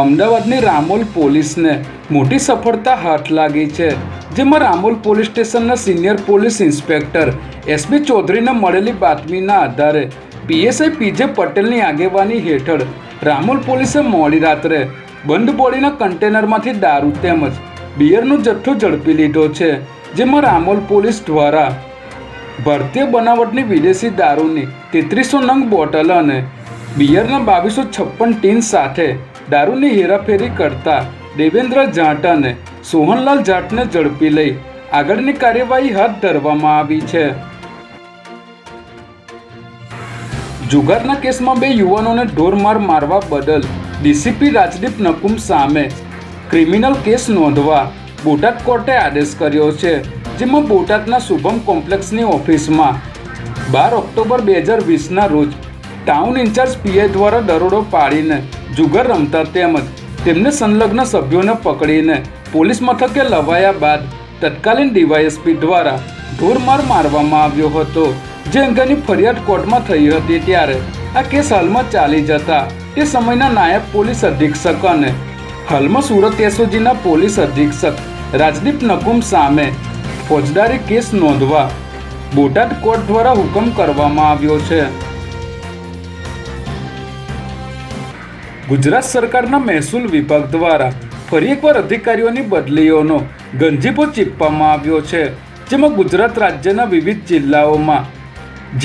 અમદાવાદની રામોલ પોલીસને મોટી સફળતા હાથ લાગી છે, જેમાં રામોલ પોલીસ સ્ટેશનના senior police inspector S B ચૌધરીને મળેલી બાતમીના આધારે પીએસઆઈ પીજે પટેલની આગેવાની હેઠળ રામોલ પોલીસે મોડી રાત્રે બંધ બોડીના કન્ટેનરમાંથી દારૂ તેમજ બિયરનો જથ્થો ઝડપી લીધો છે, જેમાં રામોલ પોલીસ દ્વારા ભારતીય બનાવટની વિદેશી દારૂની તેત્રીસો નંગ બોટલ અને બિયરના બાવીસો છપ્પન ટીન સાથે દારૂની હેરાફેરી કરતા દેવેન્દ્ર જાટાને સોહનલાલ જાટને ઝડપી લઈ આગળની કાર્યવાહી હાથ ધરવામાં આવી છે. જુગારના કેસમાં બે યુવાનોને ઢોરમાર મારવા બદલ ડીસીપી રાજદીપ નકુમ સામે ક્રિમિનલ કેસ નોંધવા બોટાદ કોર્ટે આદેશ કર્યો છે, જેમાં બોટાદના શુભમ કોમ્પ્લેક્સની ઓફિસમાં બાર ઓક્ટોબર બે હજાર વીસના રોજ ટાઉન ઇન્ચાર્જ પીએ દ્વારા દરોડો પાડીને જુગાર રમતા તેમજ તેમને સંલગ્ન સભ્યોને પકડીને પોલીસ મથકે લવાયા બાદ તત્કાલીન ડીવાયએસપી દ્વારા ઢોરમાર મારવામાં આવ્યો હતો. જે અંગેની ફરિયાદ કોર્ટમાં થઈ હતી ત્યારે આ કેસ હાલમાં ચાલી જતા તે સમયના નાયબ પોલીસ અધિક્ષક અને હાલમાં સુરત એસઓજીના પોલીસ અધિક્ષક રાજદીપ નકુમ સામે ફોજદારી કેસ નોંધવા બોટાદ કોર્ટ દ્વારા હુકમ કરવામાં આવ્યો છે. ગુજરાત સરકારના મહેસૂલ વિભાગ દ્વારા ફરી એકવાર અધિકારીઓની બદલીઓનો ગંજીપો ચીપવામાં આવ્યો છે, જેમાં ગુજરાત રાજ્યના વિવિધ જિલ્લાઓમાં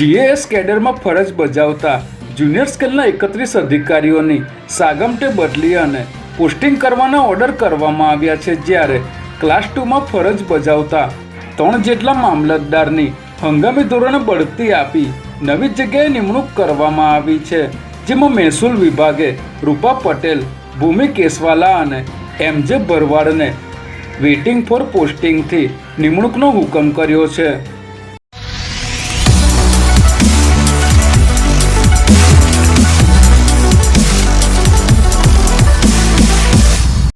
જીએએસ કેડરમાં ફરજ બજાવતા જુનિયર સ્કેલના એકત્રીસ અધિકારીઓની સાગમટે બદલી અને પોસ્ટિંગ કરવાના ઓર્ડર કરવામાં આવ્યા છે, જ્યારે ક્લાસ ટુમાં ફરજ બજાવતા ત્રણ જેટલા મામલતદારની હંગામી ધોરણે બઢતી આપી નવી જગ્યાએ નિમણૂક કરવામાં આવી છે. જેમાં મહેસૂલ વિભાગે રૂપા પટેલ, ભૂમિ કેસવાલા અને એમજે ભરવાડને વેઇટિંગ ફોર પોસ્ટિંગથી નિમણૂકનો હુકમ કર્યો છે.